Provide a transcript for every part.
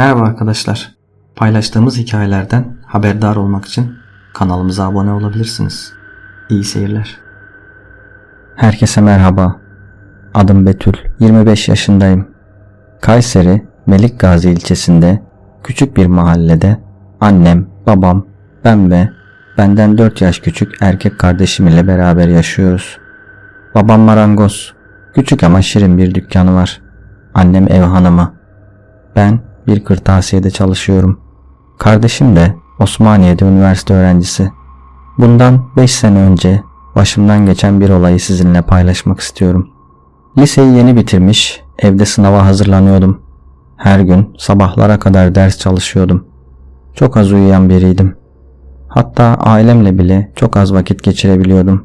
Merhaba arkadaşlar. Paylaştığımız hikayelerden haberdar olmak için kanalımıza abone olabilirsiniz. İyi seyirler. Herkese merhaba. Adım Betül. 25 yaşındayım. Kayseri Melik Gazi ilçesinde küçük bir mahallede annem, babam, ben ve benden 4 yaş küçük erkek kardeşim ile beraber yaşıyoruz. Babam marangoz. Küçük ama şirin bir dükkanı var. Annem ev hanımı. Ben bir kırtasiyede çalışıyorum. Kardeşim de Osmaniye'de üniversite öğrencisi. Bundan 5 sene önce başımdan geçen bir olayı sizinle paylaşmak istiyorum. Liseyi yeni bitirmiş, evde sınava hazırlanıyordum. Her gün sabahlara kadar ders çalışıyordum. Çok az uyuyan biriydim. Hatta ailemle bile çok az vakit geçirebiliyordum.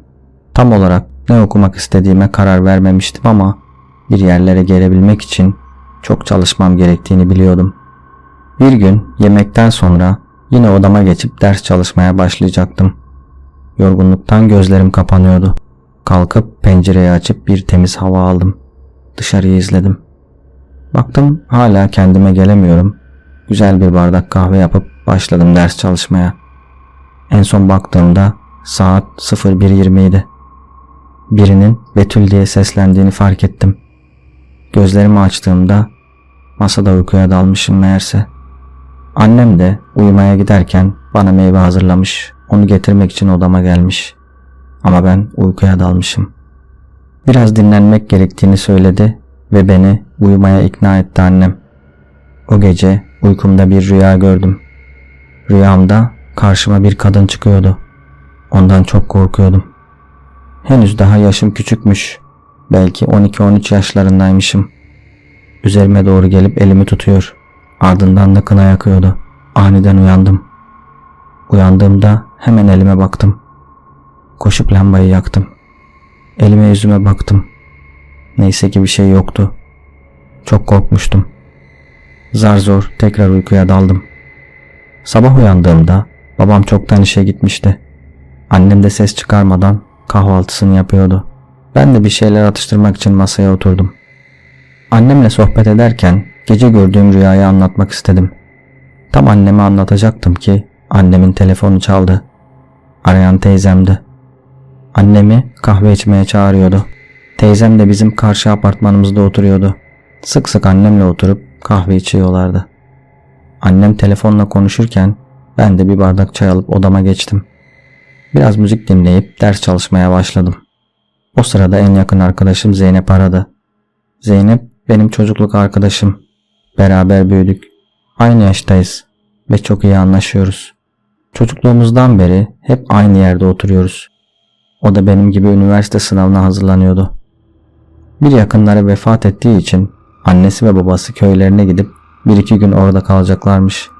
Tam olarak ne okumak istediğime karar vermemiştim ama bir yerlere gelebilmek için çok çalışmam gerektiğini biliyordum. Bir gün yemekten sonra yine odama geçip ders çalışmaya başlayacaktım. Yorgunluktan gözlerim kapanıyordu. Kalkıp pencereyi açıp bir temiz hava aldım. Dışarıyı izledim. Baktım hala kendime gelemiyorum. Güzel bir bardak kahve yapıp başladım ders çalışmaya. En son baktığımda saat 01.20 idi. Birinin Betül diye seslendiğini fark ettim. Gözlerimi açtığımda masada uykuya dalmışım meğerse. Annem de uyumaya giderken bana meyve hazırlamış, onu getirmek için odama gelmiş. Ama ben uykuya dalmışım. Biraz dinlenmek gerektiğini söyledi ve beni uyumaya ikna etti annem. O gece uykumda bir rüya gördüm. Rüyamda karşıma bir kadın çıkıyordu. Ondan çok korkuyordum. Henüz daha yaşım küçükmüş. Belki 12-13 yaşlarındaymışım. Üzerime doğru gelip elimi tutuyor. Ardından da kına yakıyordu. Aniden uyandım. Uyandığımda hemen elime baktım. Koşup lambayı yaktım. Elime yüzüme baktım. Neyse ki bir şey yoktu. Çok korkmuştum. Zar zor tekrar uykuya daldım. Sabah uyandığımda babam çoktan işe gitmişti. Annem de ses çıkarmadan kahvaltısını yapıyordu. Ben de bir şeyler atıştırmak için masaya oturdum. Annemle sohbet ederken gece gördüğüm rüyayı anlatmak istedim. Tam anneme anlatacaktım ki annemin telefonu çaldı. Arayan teyzemdi. Annemi kahve içmeye çağırıyordu. Teyzem de bizim karşı apartmanımızda oturuyordu. Sık sık annemle oturup kahve içiyorlardı. Annem telefonla konuşurken ben de bir bardak çay alıp odama geçtim. Biraz müzik dinleyip ders çalışmaya başladım. O sırada en yakın arkadaşım Zeynep aradı. Zeynep benim çocukluk arkadaşım. Beraber büyüdük. Aynı yaştayız ve çok iyi anlaşıyoruz. Çocukluğumuzdan beri hep aynı yerde oturuyoruz. O da benim gibi üniversite sınavına hazırlanıyordu. Bir yakınları vefat ettiği için annesi ve babası köylerine gidip bir iki gün orada kalacaklarmış.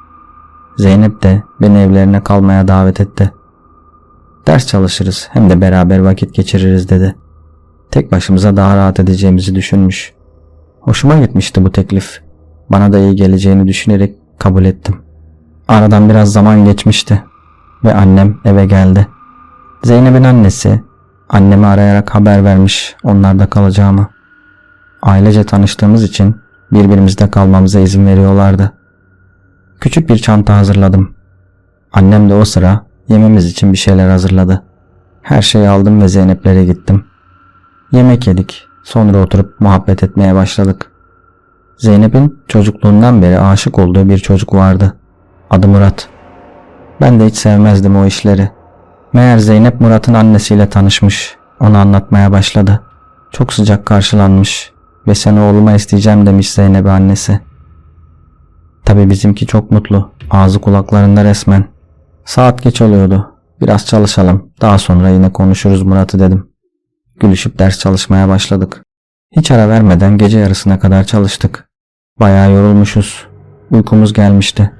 Zeynep de beni evlerine kalmaya davet etti. Ders çalışırız hem de beraber vakit geçiririz dedi. Tek başımıza daha rahat edeceğimizi düşünmüş. Hoşuma gitmişti bu teklif. Bana da iyi geleceğini düşünerek kabul ettim. Aradan biraz zaman geçmişti ve annem eve geldi. Zeynep'in annesi annemi arayarak haber vermiş onlarda kalacağımı. Ailece tanıştığımız için birbirimizde kalmamıza izin veriyorlardı. Küçük bir çanta hazırladım. Annem de o sıra yememiz için bir şeyler hazırladı. Her şeyi aldım ve Zeynep'lere gittim. Yemek yedik. Sonra oturup muhabbet etmeye başladık. Zeynep'in çocukluğundan beri aşık olduğu bir çocuk vardı. Adı Murat. Ben de hiç sevmezdim o işleri. Meğer Zeynep Murat'ın annesiyle tanışmış. Onu anlatmaya başladı. Çok sıcak karşılanmış ve seni oğluma isteyeceğim demiş Zeynep'e annesi. Tabi bizimki çok mutlu. Ağzı kulaklarında resmen. Saat geç oluyordu. Biraz çalışalım. Daha sonra yine konuşuruz Murat'ı dedim. Gülüşüp ders çalışmaya başladık. Hiç ara vermeden gece yarısına kadar çalıştık. Bayağı yorulmuşuz. Uykumuz gelmişti.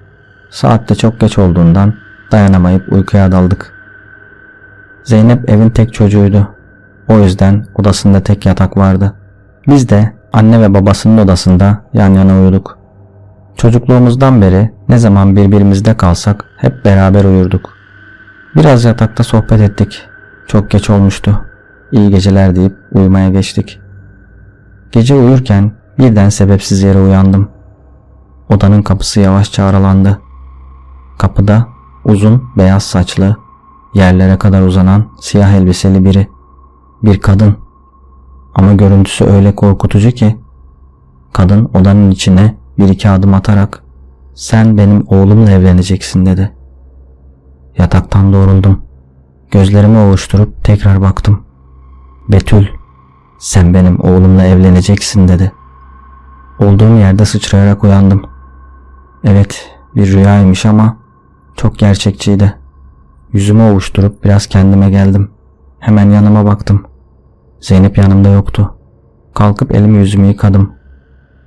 Saat de çok geç olduğundan dayanamayıp uykuya daldık. Zeynep evin tek çocuğuydu. O yüzden odasında tek yatak vardı. Biz de anne ve babasının odasında yan yana uyuduk. Çocukluğumuzdan beri ne zaman birbirimizde kalsak hep beraber uyurduk. Biraz yatakta sohbet ettik. Çok geç olmuştu. İyi geceler deyip uyumaya geçtik. Gece uyurken birden sebepsiz yere uyandım. odanın kapısı yavaşça aralandı. Kapıda uzun beyaz saçlı, yerlere kadar uzanan siyah elbiseli biri. Bir kadın. Ama görüntüsü öyle korkutucu ki kadın odanın içine bir iki adım atarak sen benim oğlumla evleneceksin dedi. Yataktan doğruldum. Gözlerimi ovuşturup tekrar baktım. Betül, sen benim oğlumla evleneceksin dedi. Olduğum yerde sıçrayarak uyandım. Evet, bir rüyaymış ama çok gerçekçiydi. Yüzümü ovuşturup biraz kendime geldim. Hemen yanıma baktım. Zeynep yanımda yoktu. Kalkıp elimi yüzümü yıkadım.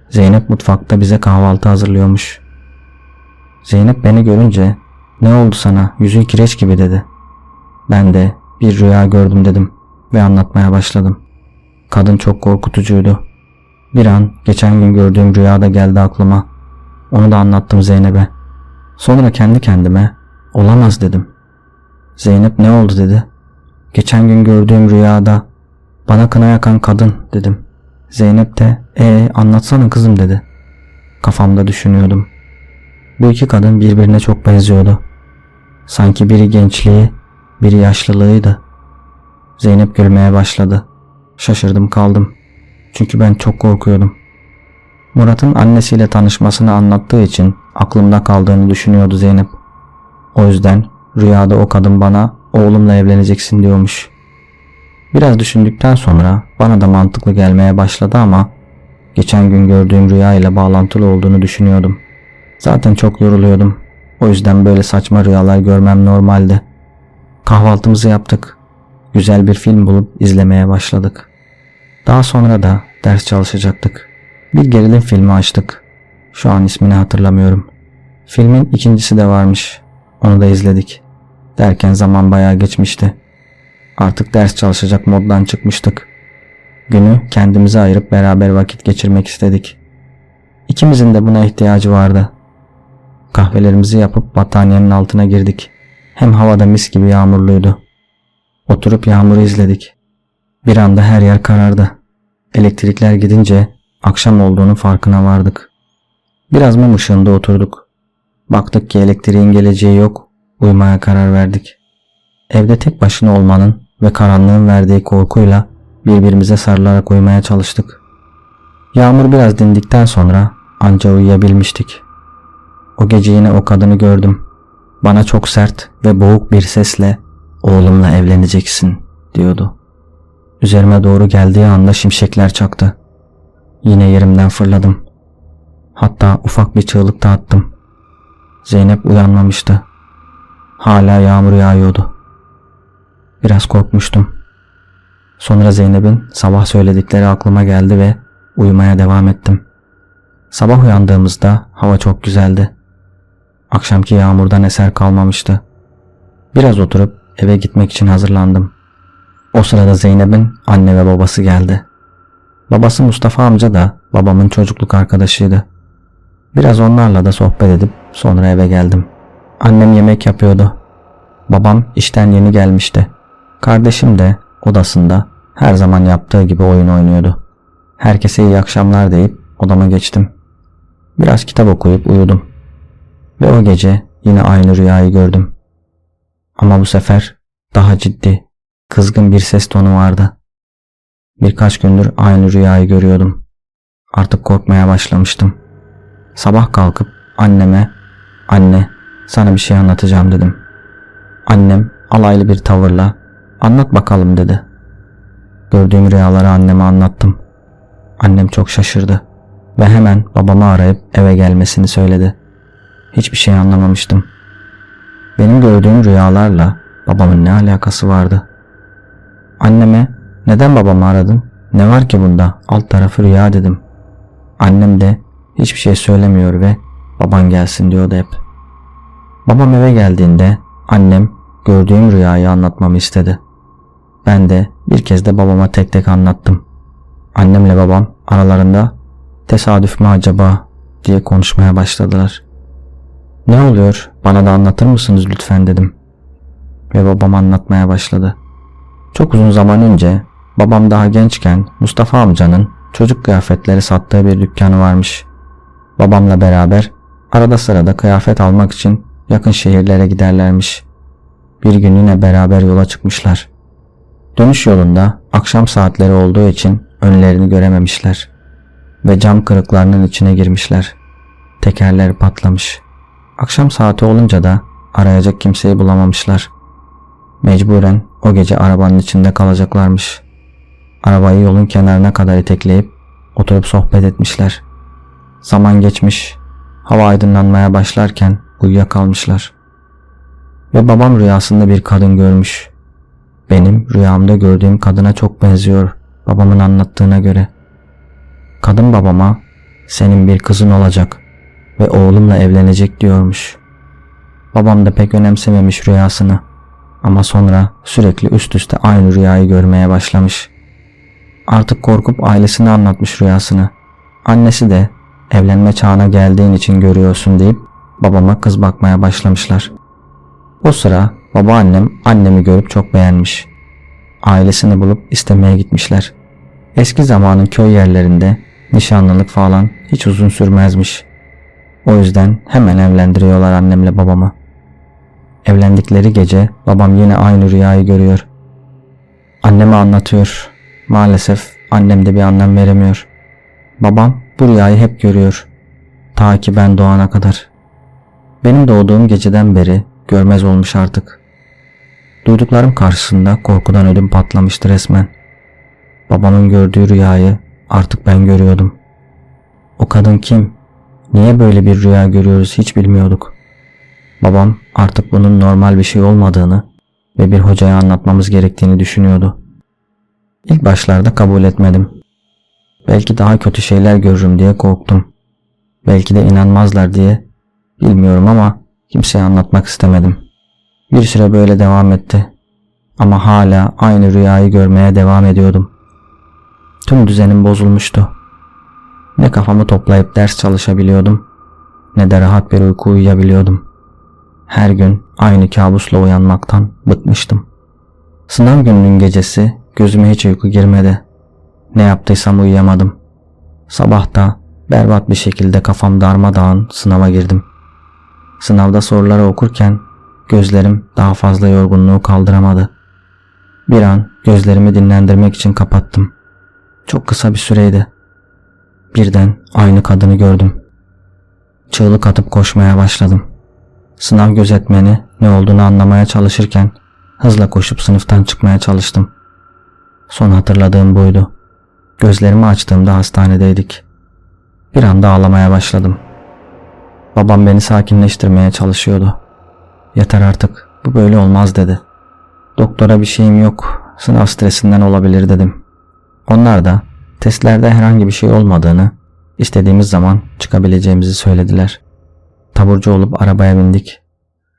Zeynep mutfakta bize kahvaltı hazırlıyormuş. Zeynep beni görünce ne oldu sana yüzün kireç gibi dedi. Ben de bir rüya gördüm dedim ve anlatmaya başladım. Kadın çok korkutucuydu. Bir an geçen gün gördüğüm rüyada geldi aklıma. Onu da anlattım Zeynep'e. Sonra kendi kendime olamaz dedim. Zeynep ne oldu dedi. Geçen gün gördüğüm rüyada bana kına yakan kadın dedim. Zeynep de ee anlatsana kızım dedi. Kafamda düşünüyordum. Bu iki kadın birbirine çok benziyordu. Sanki biri gençliği, biri yaşlılığıydı. Zeynep gülmeye başladı. Şaşırdım kaldım. Çünkü ben çok korkuyordum. Murat'ın annesiyle tanışmasını anlattığı için aklımda kaldığını düşünüyordu Zeynep. O yüzden rüyada o kadın bana oğlumla evleneceksin diyormuş. Biraz düşündükten sonra bana da mantıklı gelmeye başladı ama geçen gün gördüğüm rüya ile bağlantılı olduğunu düşünüyordum. Zaten çok yoruluyordum. O yüzden böyle saçma rüyalar görmem normaldi. Kahvaltımızı yaptık. Güzel bir film bulup izlemeye başladık. Daha sonra da ders çalışacaktık. Bir gerilim filmi açtık. Şu an ismini hatırlamıyorum. Filmin ikincisi de varmış. Onu da izledik. Derken zaman bayağı geçmişti. Artık ders çalışacak moddan çıkmıştık. Günü kendimize ayırıp beraber vakit geçirmek istedik. İkimizin de buna ihtiyacı vardı. Kahvelerimizi yapıp battaniyenin altına girdik. Hem havada mis gibi yağmurluydu. Oturup yağmuru izledik. Bir anda her yer karardı. Elektrikler gidince akşam olduğunu farkına vardık. Biraz mum ışığında oturduk. Baktık ki elektriğin geleceği yok. Uyumaya karar verdik. Evde tek başına olmanın ve karanlığın verdiği korkuyla birbirimize sarılarak uyumaya çalıştık. Yağmur biraz dindikten sonra anca uyuyabilmiştik. O gece yine o kadını gördüm. Bana çok sert ve boğuk bir sesle oğlumla evleneceksin diyordu. Üzerime doğru geldiği anda şimşekler çaktı. Yine yerimden fırladım. Hatta ufak bir çığlık da attım. Zeynep uyanmamıştı. Hala yağmur yağıyordu. Biraz korkmuştum. Sonra Zeynep'in sabah söyledikleri aklıma geldi ve uyumaya devam ettim. Sabah uyandığımızda hava çok güzeldi. Akşamki yağmurdan eser kalmamıştı. Biraz oturup eve gitmek için hazırlandım. O sırada Zeynep'in anne ve babası geldi. Babası Mustafa amca da babamın çocukluk arkadaşıydı. Biraz onlarla da sohbet edip sonra eve geldim. Annem yemek yapıyordu. Babam işten yeni gelmişti. Kardeşim de odasında her zaman yaptığı gibi oyun oynuyordu. Herkese iyi akşamlar deyip odama geçtim. Biraz kitap okuyup uyudum. Ve o gece yine aynı rüyayı gördüm. Ama bu sefer daha ciddi, kızgın bir ses tonu vardı. Birkaç gündür aynı rüyayı görüyordum. Artık korkmaya başlamıştım. Sabah kalkıp anneme, anne sana bir şey anlatacağım dedim. Annem alaylı bir tavırla anlat bakalım dedi. Gördüğüm rüyaları anneme anlattım. Annem çok şaşırdı ve hemen babamı arayıp eve gelmesini söyledi. Hiçbir şey anlamamıştım. Benim gördüğüm rüyalarla babamın ne alakası vardı? Anneme neden babamı aradın? Ne var ki bunda? Alt tarafı rüya dedim. Annem de hiçbir şey söylemiyor ve baban gelsin diyordu hep. Babam eve geldiğinde annem gördüğüm rüyayı anlatmamı istedi. Ben de bir kez de babama tek tek anlattım. Annemle babam aralarında tesadüf mü acaba diye konuşmaya başladılar. Ne oluyor bana da anlatır mısınız lütfen dedim. Ve babam anlatmaya başladı. Çok uzun zaman önce babam daha gençken Mustafa amcanın çocuk kıyafetleri sattığı bir dükkanı varmış. babamla beraber arada sırada kıyafet almak için yakın şehirlere giderlermiş. Bir gün yine beraber yola çıkmışlar. Dönüş yolunda akşam saatleri olduğu için önlerini görememişler ve cam kırıklarının içine girmişler. Tekerleri patlamış. Akşam saati olunca da arayacak kimseyi bulamamışlar. Mecburen o gece arabanın içinde kalacaklarmış. Arabayı yolun kenarına kadar itekleyip oturup sohbet etmişler. Zaman geçmiş, hava aydınlanmaya başlarken uyuyakalmışlar. Ve babam rüyasında bir kadın görmüş. Benim rüyamda gördüğüm kadına çok benziyor babamın anlattığına göre. Kadın babama senin bir kızın olacak ve oğlumla evlenecek diyormuş. Babam da pek önemsememiş rüyasını ama sonra sürekli üst üste aynı rüyayı görmeye başlamış. Artık korkup ailesine anlatmış rüyasını. Annesi de evlenme çağına geldiğin için görüyorsun deyip babama kız bakmaya başlamışlar. O sıra babaannem annemi görüp çok beğenmiş. Ailesini bulup istemeye gitmişler. Eski zamanın köy yerlerinde nişanlılık falan hiç uzun sürmezmiş. O yüzden hemen evlendiriyorlar annemle babamı. Evlendikleri gece babam yine aynı rüyayı görüyor. Anneme anlatıyor. Maalesef annem de bir anlam veremiyor. Babam bu rüyayı hep görüyor. Ta ki ben doğana kadar. Benim doğduğum geceden beri görmez olmuş artık. Duyduklarım karşısında korkudan ödüm patlamıştı resmen. Babamın gördüğü rüyayı artık ben görüyordum. O kadın kim? Niye böyle bir rüya görüyoruz hiç bilmiyorduk. Babam artık bunun normal bir şey olmadığını ve bir hocaya anlatmamız gerektiğini düşünüyordu. İlk başlarda kabul etmedim. Belki daha kötü şeyler görürüm diye korktum. Belki de inanmazlar diye bilmiyorum ama kimseye anlatmak istemedim. Bir süre böyle devam etti. Ama hala aynı rüyayı görmeye devam ediyordum. Tüm düzenim bozulmuştu. Ne kafamı toplayıp ders çalışabiliyordum ne de rahat bir uyku uyuyabiliyordum. Her gün aynı kabusla uyanmaktan bıkmıştım. Sınav gününün gecesi gözüme hiç uyku girmedi. Ne yaptıysam uyuyamadım. Sabahta berbat bir şekilde kafam darmadağın sınava girdim. Sınavda soruları okurken gözlerim daha fazla yorgunluğu kaldıramadı. Bir an gözlerimi dinlendirmek için kapattım. Çok kısa bir süreydi. Birden aynı kadını gördüm. Çığlık atıp koşmaya başladım. Sınav gözetmeni ne olduğunu anlamaya çalışırken hızla koşup sınıftan çıkmaya çalıştım. Son hatırladığım buydu. Gözlerimi açtığımda hastanedeydik. Bir anda ağlamaya başladım. Babam beni sakinleştirmeye çalışıyordu. Yeter artık, bu böyle olmaz dedi. Doktora bir şeyim yok, sınav stresinden olabilir dedim. Onlar da testlerde herhangi bir şey olmadığını, istediğimiz zaman çıkabileceğimizi söylediler. Taburcu olup arabaya bindik.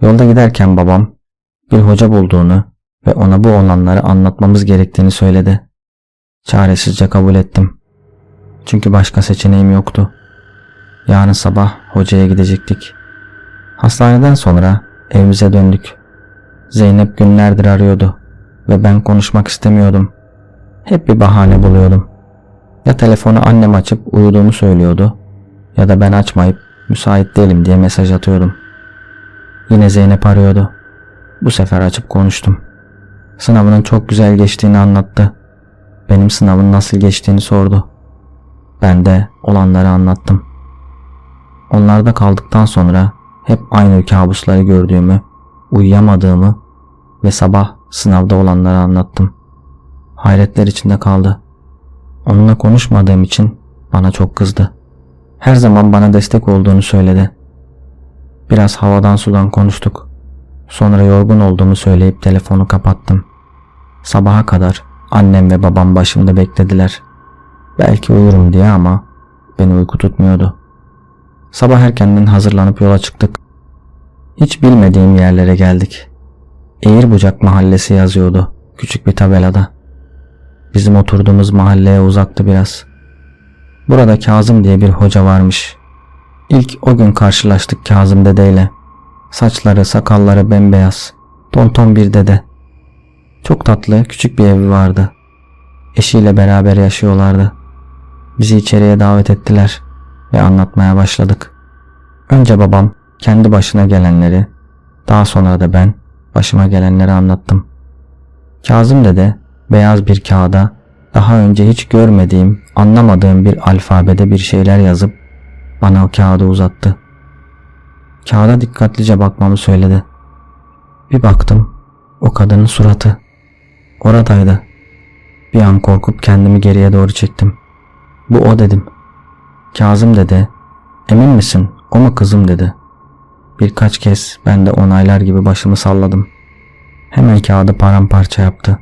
Yolda giderken babam bir hoca bulduğunu ve ona bu olanları anlatmamız gerektiğini söyledi. Çaresizce kabul ettim. Çünkü başka seçeneğim yoktu. Yarın sabah hocaya gidecektik. Hastaneden sonra evimize döndük. Zeynep günlerdir arıyordu ve ben konuşmak istemiyordum. Hep bir bahane buluyordum. Ya telefonu annem açıp uyuduğumu söylüyordu ya da ben açmayıp müsait değilim diye mesaj atıyordum. Yine Zeynep arıyordu. Bu sefer açıp konuştum. Sınavının çok güzel geçtiğini anlattı. Benim sınavın nasıl geçtiğini sordu. Ben de olanları anlattım. Onlarda kaldıktan sonra hep aynı kabusları gördüğümü, uyuyamadığımı ve sabah sınavda olanları anlattım. Hayretler içinde kaldı. Onunla konuşmadığım için bana çok kızdı. Her zaman bana destek olduğunu söyledi. Biraz havadan sudan konuştuk. Sonra yorgun olduğumu söyleyip telefonu kapattım. Sabaha kadar annem ve babam başımda beklediler. Belki uyurum diye ama beni uyku tutmuyordu. Sabah erkenden hazırlanıp yola çıktık. Hiç bilmediğim yerlere geldik. Eğirbucak mahallesi yazıyordu küçük bir tabelada. Bizim oturduğumuz mahalleye uzaktı biraz. Burada Kazım diye bir hoca varmış. İlk o gün karşılaştık Kazım dedeyle. Saçları, sakalları bembeyaz. Tonton bir dede. Çok tatlı, küçük bir evi vardı. Eşiyle beraber yaşıyorlardı. Bizi içeriye davet ettiler. ve anlatmaya başladık. Önce babam kendi başına gelenleri, daha sonra da ben başıma gelenleri anlattım. Kazım dede beyaz bir kağıda daha önce hiç görmediğim, anlamadığım bir alfabede bir şeyler yazıp bana o kağıdı uzattı. Kağıda dikkatlice bakmamı söyledi. Bir baktım, o kadının suratı. Oradaydı. Bir an korkup kendimi geriye doğru çektim. Bu o dedim. Kazım dedi. Emin misin? O mu kızım dedi. Birkaç kez ben de onaylar gibi başımı salladım. Hemen kağıdı paramparça yaptı.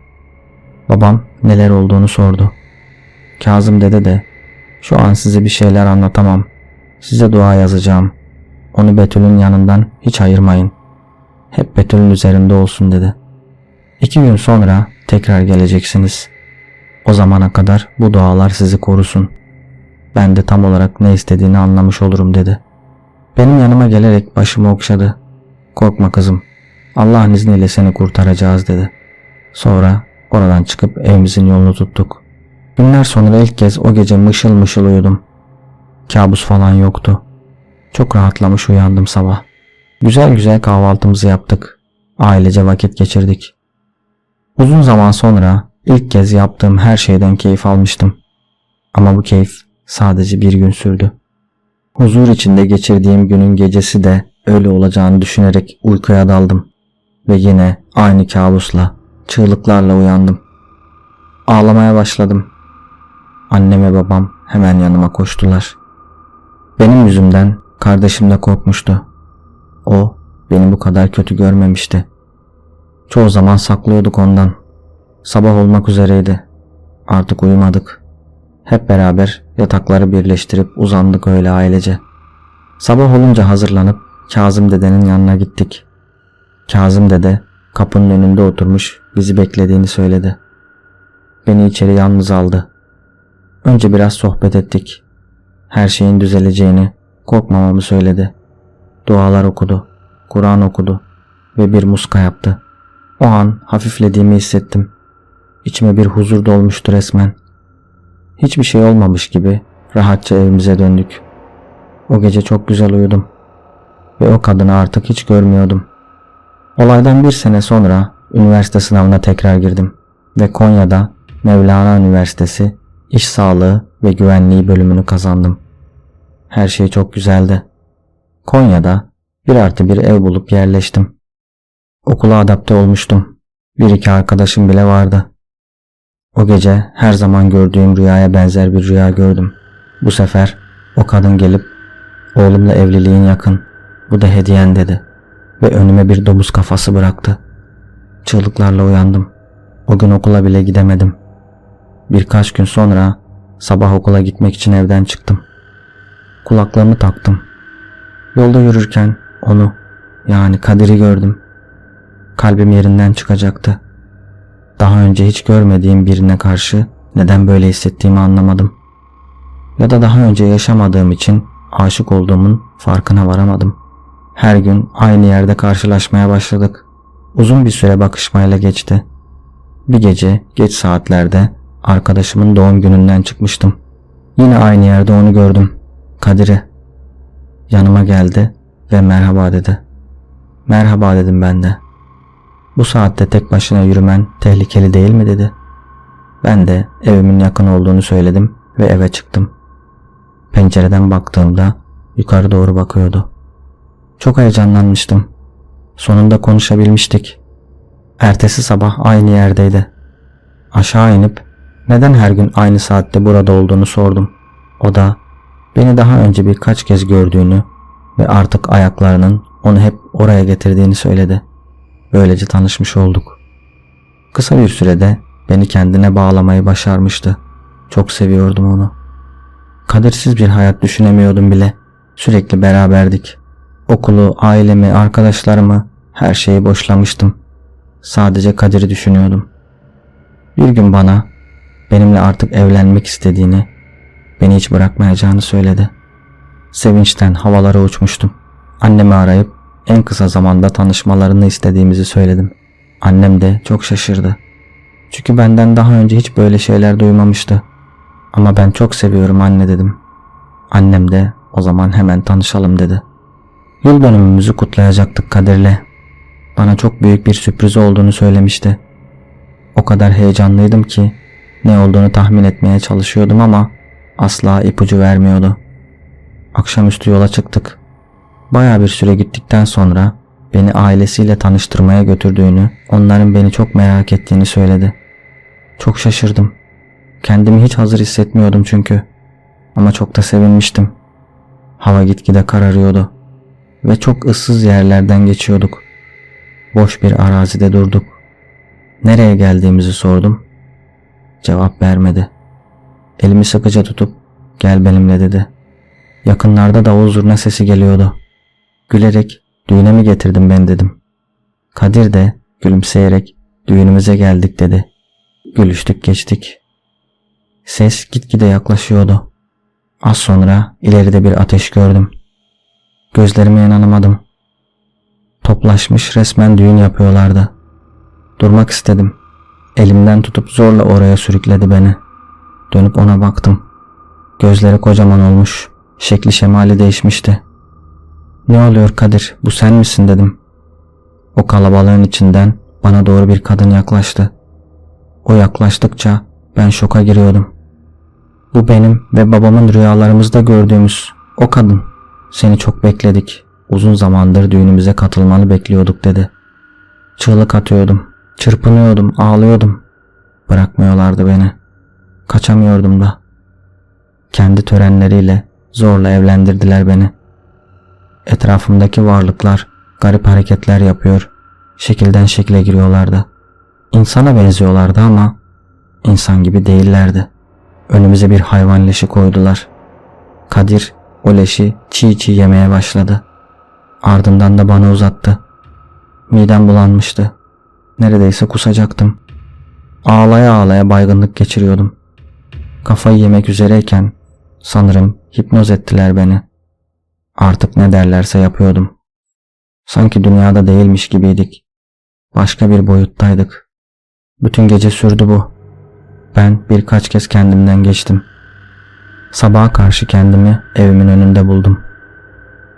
Babam neler olduğunu sordu. Kazım dede de şu an size bir şeyler anlatamam. Size dua yazacağım. Onu Betül'ün yanından hiç ayırmayın. Hep Betül'ün üzerinde olsun dedi. İki gün sonra tekrar geleceksiniz. O zamana kadar bu dualar sizi korusun. Ben de tam olarak ne istediğini anlamış olurum dedi. Benim yanıma gelerek başımı okşadı. Korkma kızım. Allah'ın izniyle seni kurtaracağız dedi. Sonra oradan çıkıp evimizin yolunu tuttuk. Günler sonra ilk kez o gece mışıl mışıl uyudum. Kabus falan yoktu. Çok rahatlamış uyandım sabah. Güzel güzel kahvaltımızı yaptık. Ailece vakit geçirdik. Uzun zaman sonra ilk kez yaptığım her şeyden keyif almıştım. Ama bu keyif sadece bir gün sürdü. Huzur içinde geçirdiğim günün gecesi de öyle olacağını düşünerek uykuya daldım. Ve yine aynı kabusla, çığlıklarla uyandım. Ağlamaya başladım. Annem ve babam hemen yanıma koştular. Benim yüzümden kardeşim de korkmuştu. O beni bu kadar kötü görmemişti. Çoğu zaman saklıyorduk ondan. Sabah olmak üzereydi. Artık uyumadık. Hep beraber yatakları birleştirip uzandık öyle ailece. Sabah olunca hazırlanıp Kazım dedenin yanına gittik. Kazım dede kapının önünde oturmuş bizi beklediğini söyledi. Beni içeri yalnız aldı. Önce biraz sohbet ettik. Her şeyin düzeleceğini, korkmamamı söyledi. Dualar okudu, Kur'an okudu ve bir muska yaptı. O an hafiflediğimi hissettim. İçime bir huzur dolmuştu resmen. Hiçbir şey olmamış gibi rahatça evimize döndük. O gece çok güzel uyudum. Ve o kadını artık hiç görmüyordum. Olaydan bir sene sonra üniversite sınavına tekrar girdim. Ve Konya'da Mevlana Üniversitesi İş Sağlığı ve Güvenliği bölümünü kazandım. Her şey çok güzeldi. Konya'da bir artı bir ev bulup yerleştim. Okula adapte olmuştum. Bir iki arkadaşım bile vardı. O gece her zaman gördüğüm rüyaya benzer bir rüya gördüm. Bu sefer o kadın gelip oğlumla evliliğin yakın. Bu da hediyen dedi. Ve önüme bir domuz kafası bıraktı. Çığlıklarla uyandım. O gün okula bile gidemedim. Birkaç gün sonra sabah okula gitmek için evden çıktım. Kulaklığımı taktım. Yolda yürürken onu yani Kadir'i gördüm. Kalbim yerinden çıkacaktı. Daha önce hiç görmediğim birine karşı neden böyle hissettiğimi anlamadım. Ya da daha önce yaşamadığım için aşık olduğumun farkına varamadım. Her gün aynı yerde karşılaşmaya başladık. Uzun bir süre bakışmayla geçti. Bir gece geç saatlerde arkadaşımın doğum gününden çıkmıştım. Yine aynı yerde onu gördüm. Kadir'i. Yanıma geldi ve merhaba dedi. Merhaba dedim ben de. Bu saatte tek başına yürümen tehlikeli değil mi dedi. Ben de evimin yakın olduğunu söyledim ve eve çıktım. Pencereden baktığımda yukarı doğru bakıyordu. Çok heyecanlanmıştım. Sonunda konuşabilmiştik. Ertesi sabah aynı yerdeydi. Aşağı inip neden her gün aynı saatte burada olduğunu sordum. O da beni daha önce birkaç kez gördüğünü ve artık ayaklarının onu hep oraya getirdiğini söyledi. Böylece tanışmış olduk. Kısa bir sürede beni kendine bağlamayı başarmıştı. Çok seviyordum onu. Kadirsiz bir hayat düşünemiyordum bile. Sürekli beraberdik. Okulu, ailemi, arkadaşlarımı, her şeyi boşlamıştım. Sadece Kadir'i düşünüyordum. Bir gün bana benimle artık evlenmek istediğini, beni hiç bırakmayacağını söyledi. Sevinçten havalara uçmuştum. Annemi arayıp en kısa zamanda tanışmalarını istediğimizi söyledim. Annem de çok şaşırdı. Çünkü benden daha önce hiç böyle şeyler duymamıştı. Ama ben çok seviyorum anne dedim. Annem de O zaman hemen tanışalım dedi. Yıl dönümümüzü kutlayacaktık Kadir'le. Bana çok büyük bir sürpriz olduğunu söylemişti. O kadar heyecanlıydım ki ne olduğunu tahmin etmeye çalışıyordum ama asla ipucu vermiyordu. Akşamüstü yola çıktık. Baya bir süre gittikten sonra beni ailesiyle tanıştırmaya götürdüğünü, onların beni çok merak ettiğini söyledi. Çok şaşırdım. Kendimi hiç hazır hissetmiyordum çünkü. Ama çok da sevinmiştim. Hava gitgide kararıyordu ve çok ıssız yerlerden geçiyorduk. Boş bir arazide durduk. Nereye geldiğimizi sordum. Cevap vermedi. Elimi sıkıca tutup gel benimle dedi. Yakınlarda davul zurna sesi geliyordu. Gülerek düğüne mi getirdin ben dedim. Kadir de gülümseyerek düğünümüze geldik dedi. Gülüştük geçtik. Ses gitgide yaklaşıyordu. Az sonra ileride bir ateş gördüm. Gözlerime inanamadım. Toplaşmış resmen düğün yapıyorlardı. Durmak istedim. Elimden tutup zorla oraya sürükledi beni. Dönüp ona baktım. Gözleri kocaman olmuş. Şekli şemali değişmişti. Ne oluyor Kadir bu sen misin dedim. O kalabalığın içinden bana doğru bir kadın yaklaştı. O yaklaştıkça ben şoka giriyordum. Bu benim ve babamın rüyalarımızda gördüğümüz o kadın. Seni çok bekledik. Uzun zamandır düğünümüze katılmanı bekliyorduk dedi. Çığlık atıyordum. Çırpınıyordum, ağlıyordum. Bırakmıyorlardı beni. Kaçamıyordum da. Kendi törenleriyle zorla evlendirdiler beni. Etrafımdaki varlıklar garip hareketler yapıyor. Şekilden şekile giriyorlardı. İnsana benziyorlardı ama insan gibi değillerdi. Önümüze bir hayvan leşi koydular. Kadir o leşi çiğ çiğ yemeye başladı. Ardından da bana uzattı. Midem bulanmıştı. Neredeyse kusacaktım. Ağlaya ağlaya baygınlık geçiriyordum. Kafayı yemek üzereyken sanırım hipnoz ettiler beni. Artık ne derlerse yapıyordum. Sanki dünyada değilmiş gibiydik. Başka bir boyuttaydık. Bütün gece sürdü bu. Ben birkaç kez kendimden geçtim. Sabaha karşı kendimi evimin önünde buldum.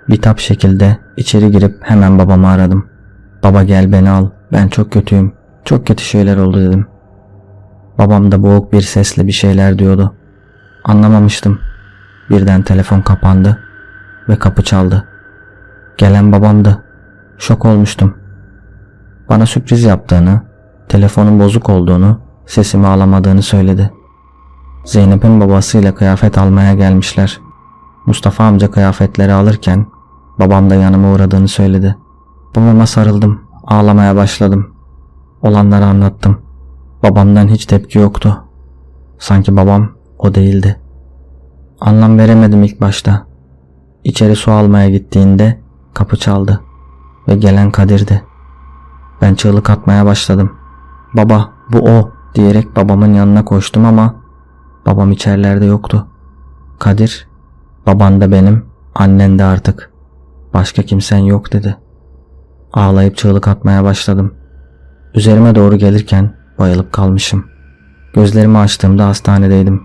Bitap şekilde içeri girip hemen babamı aradım. Baba gel beni al. Ben çok kötüyüm. Çok kötü şeyler oldu dedim. Babam da boğuk bir sesle bir şeyler diyordu. Anlamamıştım. Birden telefon kapandı ve kapı çaldı. Gelen babamdı. Şok olmuştum. Bana sürpriz yaptığını, telefonun bozuk olduğunu, sesimi alamadığını söyledi. Zeynep'in babasıyla kıyafet almaya gelmişler. Mustafa amca kıyafetleri alırken babam da yanıma uğradığını söyledi. Babama sarıldım. Ağlamaya başladım. Olanları anlattım. Babamdan hiç tepki yoktu. Sanki babam o değildi. Anlam veremedim ilk başta. İçeri su almaya gittiğinde kapı çaldı ve gelen Kadir'di. Ben çığlık atmaya başladım. Baba bu o diyerek babamın yanına koştum ama babam içerilerde yoktu. Kadir baban da benim annen de artık başka kimsen yok dedi. Ağlayıp çığlık atmaya başladım. Üzerime doğru gelirken bayılıp kalmışım. Gözlerimi açtığımda hastanedeydim.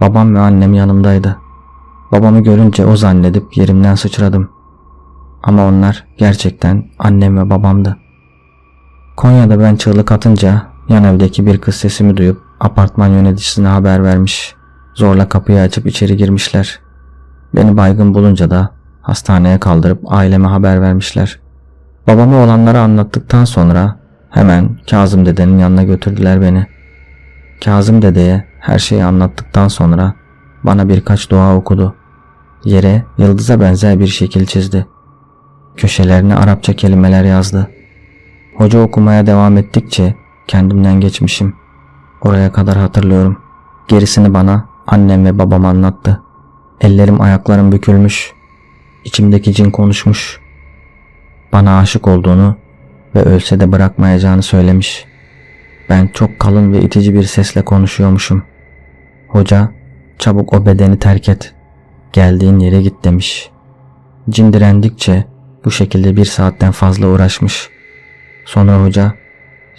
Babam ve annem yanımdaydı. Babamı görünce o zannedip yerimden sıçradım. Ama onlar gerçekten annem ve babamdı. Konya'da ben çığlık atınca yan evdeki bir kız sesimi duyup apartman yöneticisine haber vermiş. Zorla kapıyı açıp içeri girmişler. Beni baygın bulunca da hastaneye kaldırıp aileme haber vermişler. Babama olanları anlattıktan sonra hemen Kazım dedenin yanına götürdüler beni. Kazım dedeye her şeyi anlattıktan sonra bana birkaç dua okudu. Yere yıldıza benzer bir şekil çizdi. Köşelerine Arapça kelimeler yazdı. Hoca okumaya devam ettikçe kendimden geçmişim. Oraya kadar hatırlıyorum. Gerisini bana annem ve babam anlattı. Ellerim ayaklarım bükülmüş. İçimdeki cin konuşmuş. Bana aşık olduğunu ve ölse de bırakmayacağını söylemiş. Ben çok kalın ve itici bir sesle konuşuyormuşum. Hoca çabuk o bedeni terk et. Geldiğin yere git demiş. Cin direndikçe bu şekilde bir saatten fazla uğraşmış. Sonra hoca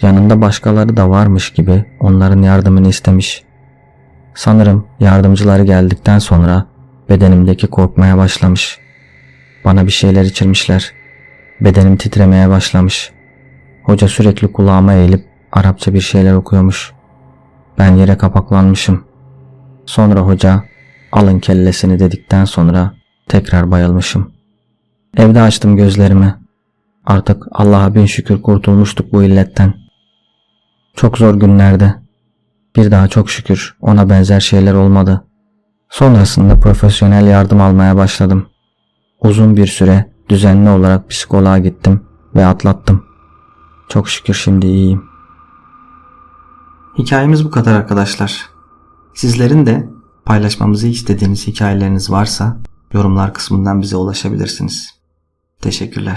yanında başkaları da varmış gibi onların yardımını istemiş. Sanırım yardımcıları geldikten sonra bedenimdeki korkmaya başlamış. Bana bir şeyler içirmişler. Bedenim titremeye başlamış. Hoca sürekli kulağıma eğilip Arapça bir şeyler okuyormuş. Ben yere kapaklanmışım. Sonra hoca alın kellesini dedikten sonra tekrar bayılmışım. Evde açtım gözlerimi. Artık Allah'a bin şükür kurtulmuştuk bu illetten. Çok zor günlerde. Bir daha çok şükür ona benzer şeyler olmadı. Sonrasında profesyonel yardım almaya başladım. Uzun bir süre düzenli olarak psikoloğa gittim ve atlattım. Çok şükür şimdi iyiyim. Hikayemiz bu kadar arkadaşlar. Sizlerin de paylaşmamızı istediğiniz hikayeleriniz varsa yorumlar kısmından bize ulaşabilirsiniz. Teşekkürler.